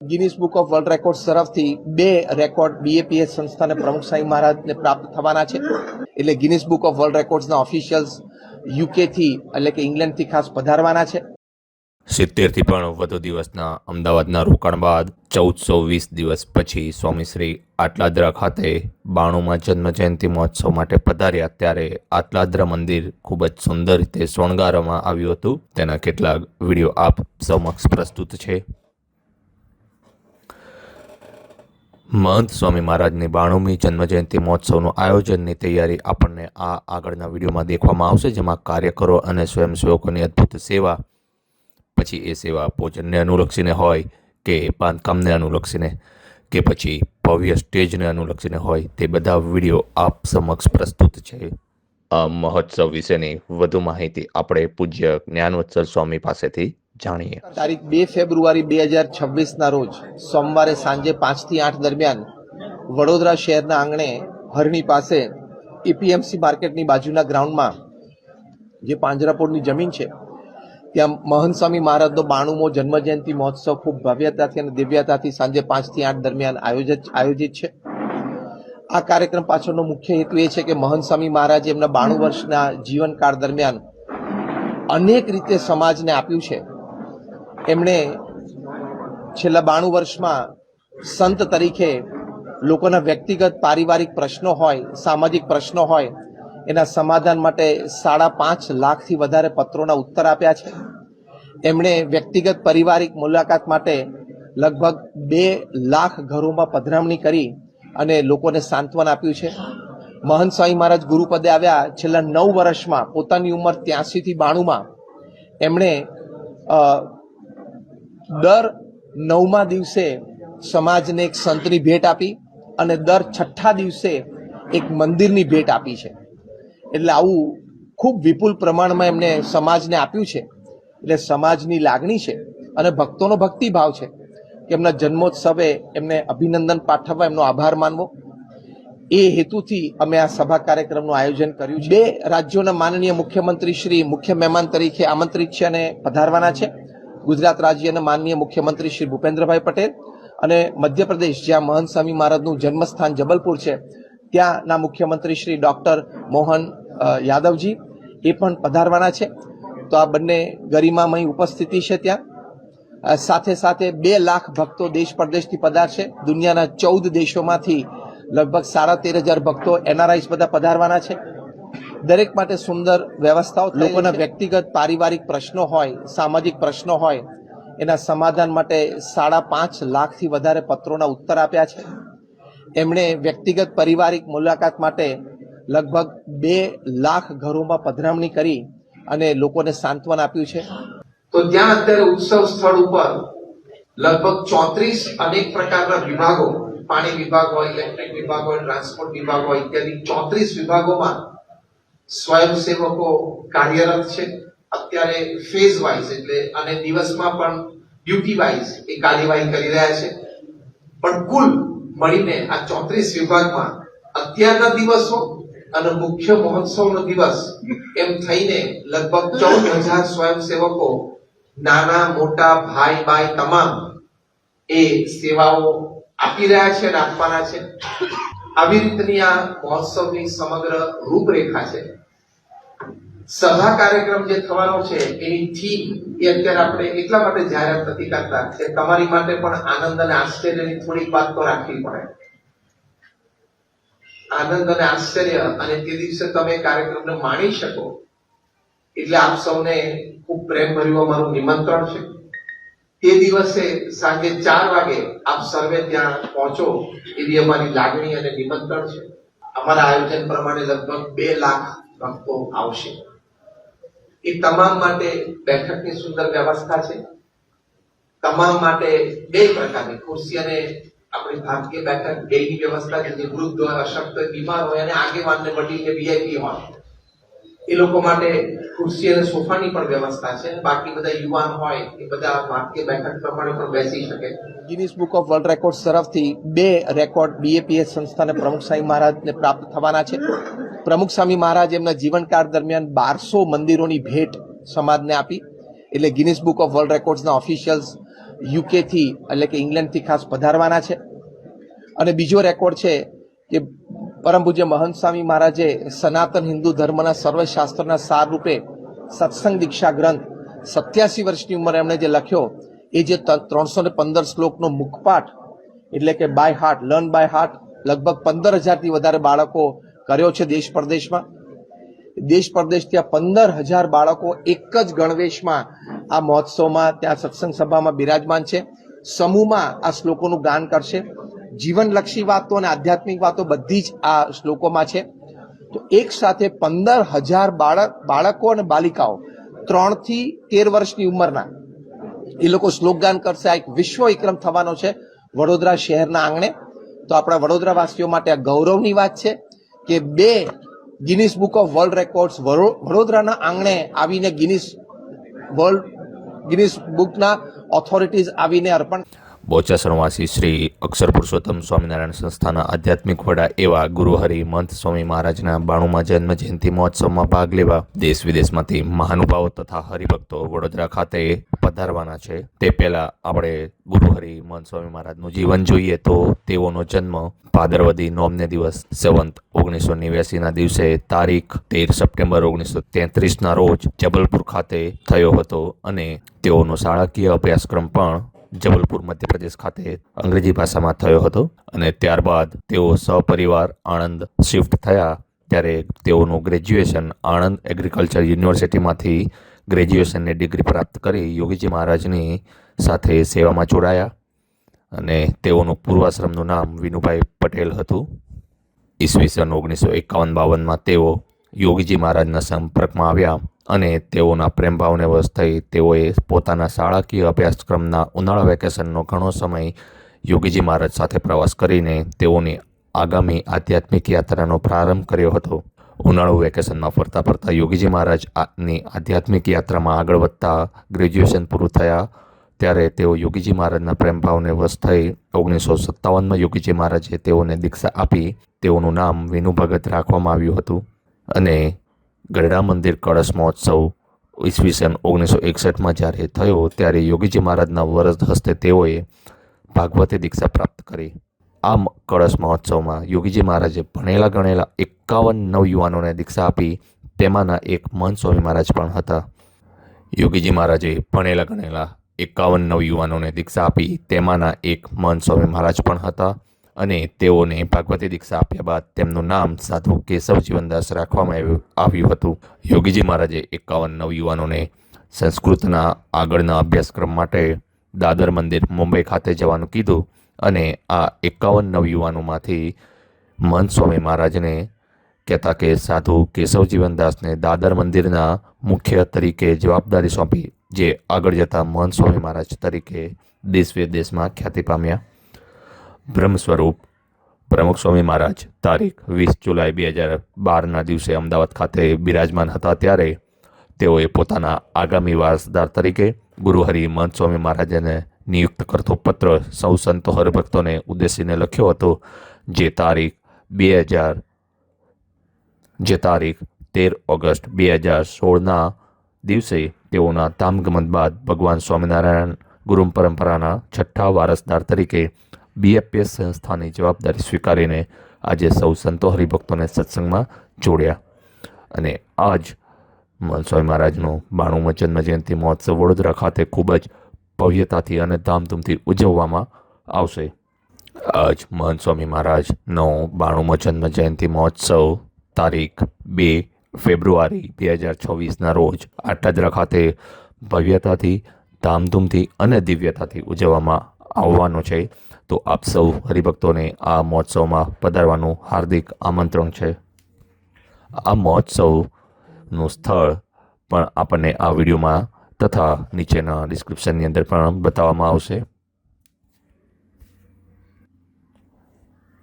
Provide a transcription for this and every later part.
Guinness Book of World Records તરફથી બે record BAPS સંસ્થાને પ્રમુખ સાંઈ મહારાજને પ્રાપ્ત થવાના છે. એટલે ગિનિસ બુક ઓફ વર્લ્ડ રેકોર્ડ્સના ઓફિશિયલ્સ યુકેથી એટલે કે ઇંગ્લેન્ડથી ખાસ પધારવાના છે. સિત્તેરથી પણ વધુ દિવસના અમદાવાદના રોકાણ બાદ ચૌદસો વીસ દિવસ પછી સ્વામીશ્રી આટલાદરા ખાતે બાણુમાં જન્મજયંતિ મહોત્સવ માટે પધાર્યા ત્યારે આટલાદરા મંદિર ખૂબ જ સુંદર રીતે શણગારવામાં આવ્યું હતું. તેના કેટલાક વીડિયો આપ સમક્ષ પ્રસ્તુત છે. મહંત સ્વામી મહારાજની બાણુમી જન્મજયંતિ મહોત્સવનું આયોજનની તૈયારી આપણને આ આગળના વિડીયોમાં દેખવામાં આવશે, જેમાં કાર્યકરો અને સ્વયંસેવકોની અદ્ભુત સેવા, પછી એ સેવા ભોજનને અનુલક્ષીને હોય કે બાંધકામને અનુલક્ષીને, કે પછી ભવ્ય સ્ટેજને અનુલક્ષીને હોય, તે બધા વીડિયો આપ સમક્ષ પ્રસ્તુત છે. આ મહોત્સવ વિશેની વધુ માહિતી આપણે પૂજ્ય જ્ઞાનવત્સલ સ્વામી પાસેથી જાણીએ. તારીખ બે ફેબ્રુઆરી બે હજાર છવ્વીસના રોજ સોમવારે સાંજે પાંચથી આઠ દરમિયાન વડોદરા શહેરના આંગણે હરણી પાસે એપીએમસી માર્કેટની બાજુના ગ્રાઉન્ડમાં જે પાંજરાપોળની જમીન છે, ત્યાં મહંત સ્વામી મહારાજનો બાણુમો જન્મજયંતિ મહોત્સવ ખૂબ ભવ્યતાથી અને દિવ્યતાથી સાંજે પાંચથી આઠ દરમિયાન આયોજિત આયોજિત છે. આ કાર્યક્રમ પાછળનો મુખ્ય હેતુ એ છે કે મહંત સ્વામી મહારાજ એમના બાણું વર્ષના જીવનકાળ દરમિયાન અનેક રીતે સમાજને આપ્યું છે. એમણે છેલ્લા બાણું વર્ષમાં સંત તરીકે લોકોના વ્યક્તિગત પારિવારિક પ્રશ્નો હોય, સામાજિક પ્રશ્નો હોય, એના સમાધાન માટે સાડા પાંચ લાખથી વધારે પત્રોના ઉત્તર આપ્યા છે. એમણે વ્યક્તિગત પારિવારિક મુલાકાત માટે લગભગ બે લાખ ઘરોમાં પધરામણી કરી અને લોકોને સાંત્વન આપ્યું છે. મહંત સ્વામી મહારાજ ગુરુપદે આવ્યા છેલ્લા નવ વર્ષમાં, પોતાની ઉંમર ત્યાંસીથી બાણુંમાં, એમણે દર નવમા દિવસે સમાજને એક સંતની ભેટ આપી અને દર છઠ્ઠા દિવસે એક મંદિરની ભેટ આપી છે. એટલે આવું ખૂબ વિપુલ પ્રમાણમાં એમને સમાજને આપ્યું છે. એટલે સમાજની લાગણી છે અને ભક્તોનો ભક્તિભાવ છે કે એમના જન્મોત્સવે એમને અભિનંદન પાઠવવા એમનો આભાર માનવો. એ હેતુથી અમે આ સભા કાર્યક્રમનું આયોજન કર્યું છે. બે રાજ્યોના માનનીય મુખ્યમંત્રી શ્રી મુખ્ય મહેમાન તરીકે આમંત્રિત છે અને પધારવાના છે. ગુજરાત રાજ્યના માનનીય મુખ્યમંત્રી શ્રી ભૂપેન્દ્રભાઈ પટેલ અને મધ્યપ્રદેશ, જ્યાં મહંત સ્વામી મહારાજનું જન્મસ્થાન જબલપુર છે, ત્યાંના મુખ્યમંત્રી શ્રી ડૉક્ટર મોહન યાદવજી એ પણ પધારવાના છે. તો આ બંને ગરિમામય ઉપસ્થિતિ છે ત્યાં. સાથે સાથે બે લાખ ભક્તો દેશ પરદેશથી પધારશે દુનિયાના ચૌદ દેશોમાંથી લગભગ સાડા તેર હજાર ભક્તો એનઆરઆઈસ બધા પધારવાના છે. દરેક માટે સુંદર વ્યવસ્થાઓ લોકોના વ્યક્તિગત પારિવારિક પ્રશ્નો હોય સામાજિક પ્રશ્નો હોય એના સમાધાન માટે સાડા પાંચ લાખથી વધારે પત્રોના ઉત્તર આપ્યા છે. એમણે વ્યક્તિગત પારિવારિક મુલાકાત માટે લગભગ બે લાખ ઘરોમાં પધરામણી કરી અને લોકોને સાંત્વન આપ્યું છે. તો ત્યાં અત્યારે ઉત્સવ સ્થળ ઉપર લગભગ ચોત્રીસ અનેક પ્રકારના વિભાગો પાણી વિભાગ હોય ઇલેક્ટ્રિક વિભાગ હોય ટ્રાન્સપોર્ટ વિભાગ હોય ઇત્યાદિ ચોત્રીસ વિભાગોમાં સ્વયંસેવકો કાર્યરત છે. અત્યારે ફેઝ વાઇઝ એટલે અને દિવસમાં પણ ડ્યુટી વાઇઝ એ કાર્યવાહી કરી રહ્યા છે. પણ કુલ મળીને આ ચોત્રીસ વિભાગમાં અત્યારના દિવસો અને મુખ્ય મહોત્સવનો દિવસ એમ થઈને લગભગ ચૌદ હજાર સ્વયંસેવકો નાના, મોટા, ભાઈ ભાઈ તમામ એ સેવાઓ આપી રહ્યા છે અને આપવાના છે. આવી આ મહોત્સવની સમગ્ર રૂપરેખા છે. સભા કાર્યક્રમ જે થવાનો છે, એની થીમ એ અત્યારે આપણે એટલા માટે જાહેરાત નથી કરતા કે તમારી માટે પણ આનંદ અને આશ્ચર્યની થોડીક વાત તો રાખવી પડે. આનંદ અને આશ્ચર્ય અને તે દિવસે તમે કાર્યક્રમને માણી શકો, એટલે આપ સૌને ખૂબ પ્રેમ ભર્યું અમારું નિમંત્રણ છે. તે દિવસે સાંજે ચાર વાગે આપ સર્વે ત્યાં પહોંચો. એવી અમારી લાગણી અને નિમંત્રણ છે. અમારા આયોજન પ્રમાણે લગભગ બે લાખ ભક્તો આવશે. એ તમામ માટે બેઠકની સુંદર વ્યવસ્થા છે. તમામ માટે બે પ્રકારની ખુરશી અને આપણી ભારતીય બેઠક બેની વ્યવસ્થા છે જે વૃદ્ધ હોય, અશક્ત હોય, બીમાર હોય અને આગેવાનને ને કે વીઆઈપી હોય. એ લોકો માટે ખુરશી અને સોફાની પણ વ્યવસ્થા છે. બાકી બધા યુવાન હોય, એ બધા વાક્ય બેઠક પ્રમાણે પણ બેસી શકે. Guinness Book of World Records તરફથી બે રેકોર્ડ બીએપીએસ સંસ્થાને પ્રમુખ સ્વામી મહારાજને પ્રાપ્ત થવાના છે. પ્રમુખ સ્વામી મહારાજ એમના જીવનકાળ દરમિયાન બારસો મંદિરોની ભેટ સમાજને આપી. એટલે ગિનિસ બુક ઓફ વર્લ્ડ રેકોર્ડ્સના ઓફિશિયલ્સ યુકેથી એટલે કે ઇંગ્લેન્ડથી ખાસ પધારવાના છે. અને બીજો રેકોર્ડ છે કે પરમ પૂજ્ય મહંત સ્વામી મહારાજે સનાતન હિન્દુ ધર્મના સર્વશાસ્ત્રના સાર રૂપે સત્સંગ દીક્ષા ગ્રંથ સત્યાસી વર્ષની ઉંમરે એમણે જે લખ્યો, એ જે ત્રણસો ને પંદર શ્લોકનો મુખપાઠ, એટલે કે by heart learn by heart લગભગ પંદર હજારથી વધારે બાળકો કર્યો છે દેશ પરદેશમાં. દેશ પરદેશથી આ પંદર હજાર બાળકો એક જ ગણવેશમાં આ મહોત્સવમાં, ત્યાં સત્સંગ સભામાં બિરાજમાન છે. સમૂહમાં આ શ્લોકોનું ગાન કરશે. જીવનલક્ષી વાતો અને આધ્યાત્મિક વાતો બધી જ આ શ્લોકોમાં છે. તો એક સાથે પંદર હજાર બાળક, બાળકો અને બાલિકાઓ ત્રણથી તેર વર્ષની ઉંમરના. એ લોકો શ્લોક ગાન કરશે. આ એક વિશ્વ વિક્રમ થવાનો છે વડોદરા શહેરના આંગણે. તો આપણા વડોદરા વાસીઓ માટે આ ગૌરવની વાત છે કે બે Guinness Book of World Records વડોદરાના આંગણે આવીને ગિનિસ વર્લ્ડ ગિનિસ બુકના ઓથોરિટીઝ આવીને અર્પણ બોચાસણવાસી શ્રી અક્ષર પુરુષોત્તમ સ્વામિનારાયણ સંસ્થાના આધ્યાત્મિક વડા એવા ગુરુહરિ મંત સ્વામી મહારાજના બાણુમાં જન્મ જયંતિ મહોત્સવમાં ભાગ લેવા દેશ વિદેશમાંથી મહાનુભાવો તથા હરિભક્તો વડોદરા ખાતે પધારવાના છે. તે પહેલા આપણે ગુરુહરિ મંત સ્વામી મહારાજનું જીવન જોઈએ તો તેઓનો જન્મ ભાદરવદી નોમને દિવસ સેવંત ઓગણીસો નેવ્યાસીના દિવસે તારીખ તેર સપ્ટેમ્બર ઓગણીસો તેત્રીસના રોજ જબલપુર ખાતે થયો હતો અને તેઓનો શાળાકીય અભ્યાસક્રમ પણ જબલપુર મધ્યપ્રદેશ ખાતે અંગ્રેજી ભાષામાં થયો હતો અને ત્યારબાદ તેઓ સહપરિવાર આણંદ શિફ્ટ થયા ત્યારે તેઓનું ગ્રેજ્યુએશન આણંદ એગ્રીકલ્ચર યુનિવર્સિટીમાંથી ગ્રેજ્યુએશનની ડિગ્રી પ્રાપ્ત કરી યોગીજી મહારાજની સાથે સેવામાં જોડાયા અને તેઓનું પૂર્વાશ્રમનું નામ વિનુભાઈ પટેલ હતું. ઈસવીસન ઓગણીસો એકાવન બાવનમાં તેઓ યોગીજી મહારાજના સંપર્કમાં આવ્યા. અને તેઓના પ્રેમભાવને વશ થઈ તેઓએ પોતાના શાળાકીય અભ્યાસક્રમના ઉનાળા વેકેશનનો ઘણો સમય યોગીજી મહારાજ સાથે પ્રવાસ કરીને તેઓની આગામી આધ્યાત્મિક યાત્રાનો પ્રારંભ કર્યો હતો. ઉનાળુ વેકેશનમાં ફરતા ફરતા યોગીજી મહારાજની આધ્યાત્મિક યાત્રામાં આગળ વધતા ગ્રેજ્યુએશન પૂરું થયા ત્યારે તેઓ યોગીજી મહારાજના પ્રેમભાવને વશ થઈ ઓગણીસો સત્તાવનમાં યોગીજી મહારાજે તેઓને દીક્ષા આપી તેઓનું નામ વિનુ ભગત રાખવામાં આવ્યું હતું. અને ગરડા મંદિર કળશ મહોત્સવ ઈસવીસન ઓગણીસો એકસઠમાં જ્યારે થયો, ત્યારે યોગીજી મહારાજના વરદ હસ્તે તેઓએ ભાગવતી દીક્ષા પ્રાપ્ત કરી. આ કળશ મહોત્સવમાં યોગીજી મહારાજે ભણેલા ગણેલા એકાવન નવયુવાનોને દીક્ષા આપી, તેમાંના એક મહંત સ્વામી મહારાજ પણ હતા. યોગીજી મહારાજે ભણેલા ગણેલા એકાવન નવયુવાનોને દીક્ષા આપી, તેમાંના એક મહંત સ્વામી મહારાજ પણ હતા. અને તેઓને ભાગવતી દીક્ષા આપ્યા બાદ તેમનું નામ સાધુ કેશવ જીવનદાસ રાખવામાં આવ્યું હતું. યોગીજી મહારાજે એકાવન નવયુવાનોને સંસ્કૃતના આગળના અભ્યાસક્રમ માટે દાદર મંદિર મુંબઈ ખાતે જવાનું કીધું અને આ એકાવન નવયુવાનોમાંથી મહંત સ્વામી મહારાજને કહેતા કે સાધુ કેશવ જીવનદાસને દાદર મંદિરના મુખ્ય તરીકે જવાબદારી સોંપી, જે આગળ જતા મહંત સ્વામી મહારાજ તરીકે દેશ વિદેશમાં ખ્યાતિ પામ્યા. બ્રહ્મ સ્વરૂપ પ્રમુખ સ્વામી મહારાજ, તારીખ વીસ જુલાઈ બે હજાર બારના દિવસે અમદાવાદ ખાતે બિરાજમાન હતા ત્યારે તેઓએ પોતાના આગામી વારસદાર તરીકે ગુરુહરિ મહંત સ્વામી મહારાજને નિયુક્ત કરતો પત્ર સૌ સંતો હરિભક્તોને ઉદ્દેશીને લખ્યો હતો, જે તારીખ બે હજાર, જે તારીખ તેર ઓગસ્ટ બે હજાર સોળના દિવસે તેઓના ધામગમન બાદ ભગવાન સ્વામિનારાયણ ગુરુ પરંપરાના છઠ્ઠા વારસદાર તરીકે બીએફપીએસ સંસ્થાની જવાબદારી સ્વીકારીને આજે સૌ સંતો હરિભક્તોને સત્સંગમાં જોડ્યા. અને આજ સ્વામી મહારાજનો બાણુમાં જન્મ જયંતિ મહોત્સવ વડોદરા ખાતે ખૂબ જ ભવ્યતાથી અને ધામધૂમથી ઉજવવામાં આવશે. આજ મહંત સ્વામી મહારાજનો બાણુમો જન્મ જયંતિ મહોત્સવ તારીખ બે ફેબ્રુઆરી બે હજાર છવ્વીસના રોજ આટાદરા ખાતે ભવ્યતાથી, ધામધૂમથી અને દિવ્યતાથી ઉજવવામાં આવવાનો છે. તો આપ સૌ હરિભક્તોને આ મહોત્સવમાં પધારવાનું હાર્દિક આમંત્રણ છે. આ મહોત્સવનું સ્થળ પણ આપણને આ વિડીયોમાં તથા નીચેના ડિસ્ક્રિપ્શનની અંદર પણ બતાવવામાં આવશે.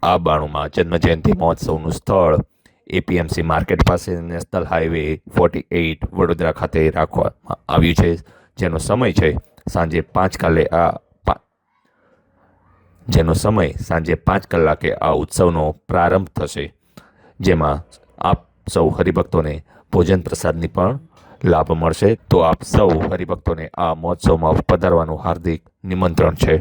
આ બાણુમાં જન્મજયંતિ મહોત્સવનું સ્થળ એપીએમસી માર્કેટ પાસે national highway forty eight Vadodara ખાતે રાખવામાં આવ્યું છે, જેનો સમય છે સાંજે પાંચ કાલે આ જેનો સમય સાંજે પાંચ કલાકે આ ઉત્સવનો પ્રારંભ થશે, જેમાં આપ સૌ હરિભક્તોને ભોજન પ્રસાદની પણ લાભ મળશે. તો આપ સૌ હરિભક્તોને આ મહોત્સવમાં પધારવાનું હાર્દિક નિમંત્રણ છે.